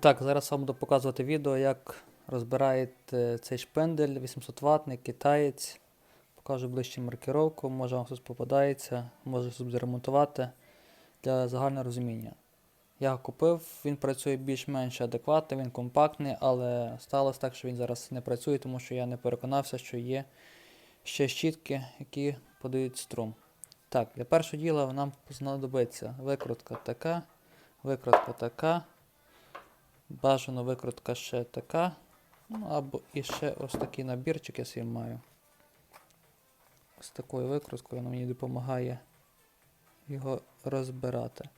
Так, зараз вам буду показувати відео, як розбираєте цей шпиндель 800 ватний китаєць. Покажу ближче маркировку, може вам щось попадається, може щось ремонтувати для загального розуміння. Я купив, він працює більш-менш адекватно, він компактний, але сталося так, що він зараз не працює, тому що я не переконався, що є ще щітки, які подають струм. Так, для першого діла нам знадобиться викрутка така, викрутка така. Бажано викрутка ще така. Ну, або і ще ось такий набірчик я собі маю. З такою викруткою вона мені допомагає його розбирати.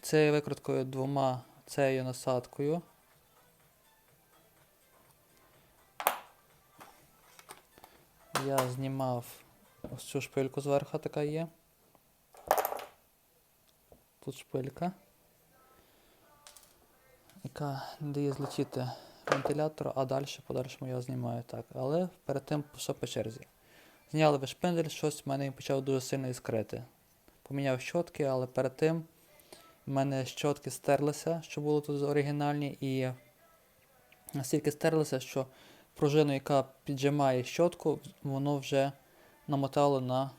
Цією викруткою двома цією насадкою. Я знімав ось цю шпильку зверху така є. Тут шпилька яка дає злетіти вентилятор, а далі подальшому я знімаю так. Але перед тим все по черзі. Зняли ви шпиндель, щось в мене почав дуже сильно іскрити. Поміняв щотки, але перед тим в мене щотки стерлися, що було тут оригінальні, і настільки стерлися, що пружину, яка піджимає щотку, воно вже намотало на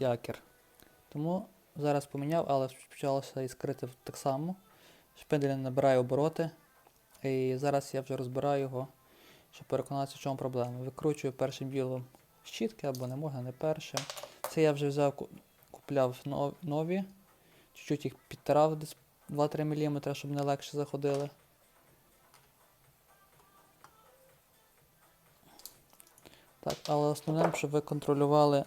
якір. Тому зараз поміняв, але почалося іскрити так само. Шпиндель набирає обороти. І зараз я вже розбираю його, щоб переконатися, в чому проблема. Викручую першим ділом щітки або не можна, не першим. Це я вже взяв, купляв нові. Чуть-чуть їх підтирав десь 2-3 мм, щоб не легше заходили. Так, але основним, щоб ви контролювали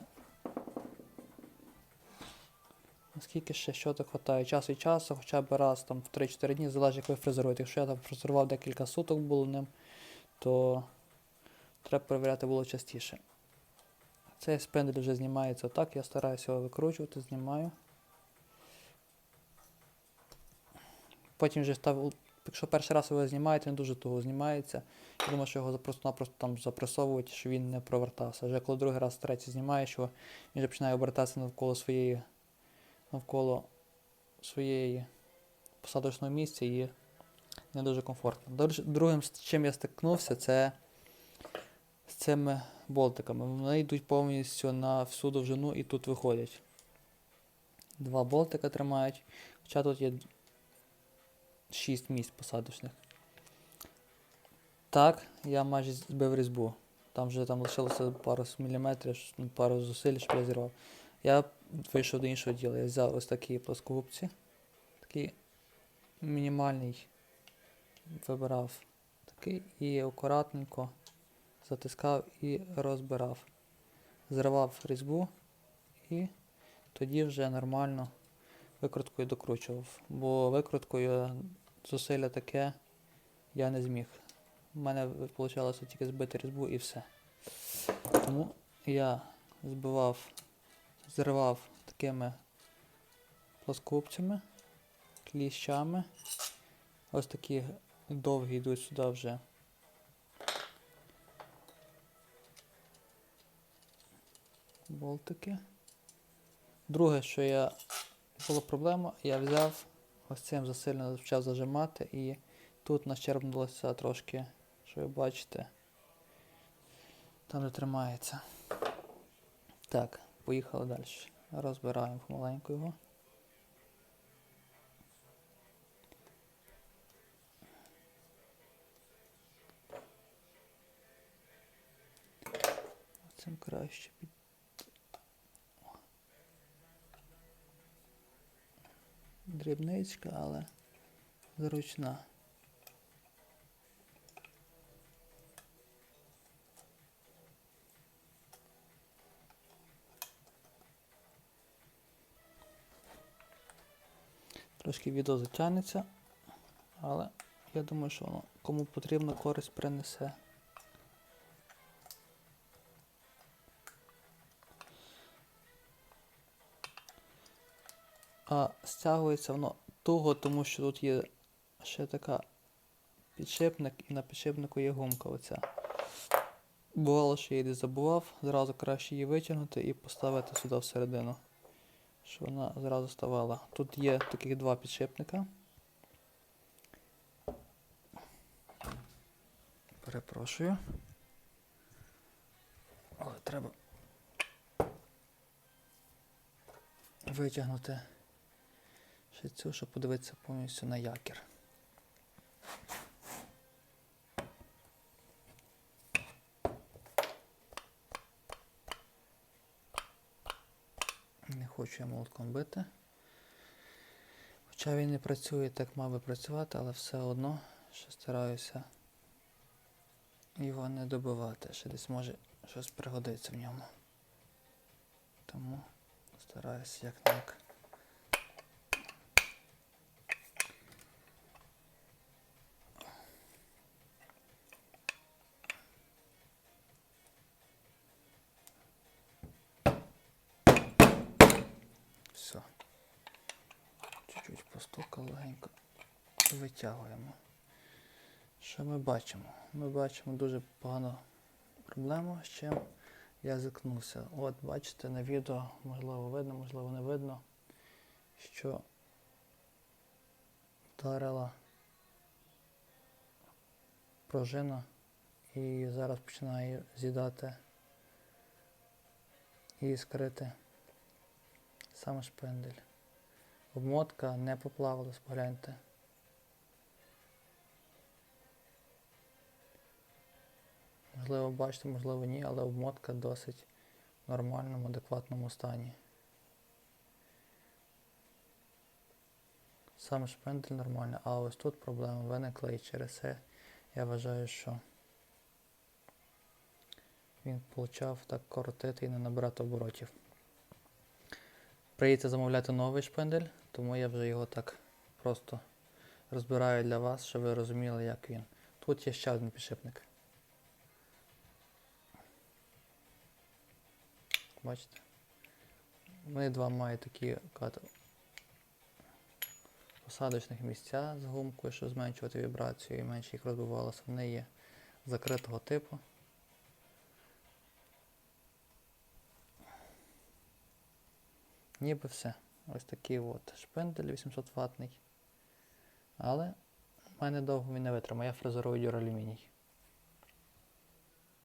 Наскільки ще щоток хватає часу і часу, хоча б раз там в 3-4 дні, залежить як ви фрезеруєте. Якщо я там фрезерував декілька суток було ним, то треба перевіряти було частіше. Цей спендель вже знімається отак, я стараюся його викручувати, знімаю. Потім вже став, якщо перший раз ви його знімаєте, не дуже того знімається. Я думаю, що його просто-напросто там запресовують, щоб він не провертався. Вже коли другий раз, третій знімаєш, що він вже починає обертатися навколо своєї навколо своєї посадочного місця і не дуже комфортно. Другим, з чим я стикнувся, це з цими болтиками. Вони йдуть повністю на всю довжину і тут виходять. Два болтика тримають, хоча тут є 6 місць посадочних. Так, я майже збив різьбу. Там вже там лишилося пару міліметрів, пару зусиль, щоб я зірвав. Я вийшов до іншого діла. Я взяв ось такі плоскогубці. Такий мінімальний вибирав такий і акуратненько затискав і розбирав. Зривав різьбу і тоді вже нормально викруткою докручував. Бо викруткою зусилля таке я не зміг. У мене вийшло тільки збити різьбу і все. Тому я збивав зривав такими плоскопцями, кліщами. Ось такі довгі йдуть сюди вже. Болтики. Друге, що я була проблема, я взяв ось цим засильно почав зажимати і тут нащербнулося трошки, що ви бачите, там де тримається. Так, поїхали далі. Розбираємо помаленьку його. Цим краще під. Дрібничка, але зручна. Трошки відео затягнеться, але я думаю, що воно кому потрібно користь принесе. А стягується воно туго, тому що тут є ще така підшипник, і на підшипнику є гумка оця. Бувало, що я її забував, зразу краще її витягнути і поставити сюди всередину щоб вона зразу ставала. Тут є таких два підшипника. Перепрошую. Але треба витягнути ще цю, щоб подивитися повністю на якір. Не хочу я молотком бити. Хоча він не працює так мав би працювати, але все одно що стараюся його не добивати. Ще десь може щось пригодиться в ньому. Тому стараюся як Витягуємо. Що ми бачимо? Ми бачимо дуже погану проблему, з чим я зіткнувся. От бачите на відео, можливо видно, можливо не видно, що вдарила пружина і зараз починає з'їдати і скрити саме шпиндель. Обмотка не поплавилась, погляньте. Можливо, бачите, можливо ні, але обмотка досить в нормальному, адекватному стані. Сам шпиндель нормальний, а ось тут проблема виникла і через це я вважаю, що він почав так коротити і не набирати оборотів. Приїдеться замовляти новий шпиндель, тому я вже його так просто розбираю для вас, щоб ви розуміли, як він. Тут є ще один підшипник. Бачите? Вони два мають такі посадочних місця з гумкою, щоб зменшувати вібрацію і менше їх розбивалося. Вони є закритого типу. Ніби все. Ось такий от шпиндель 800 ватний. Але в мене довго він не витримає, я фрезерую дюралюміній.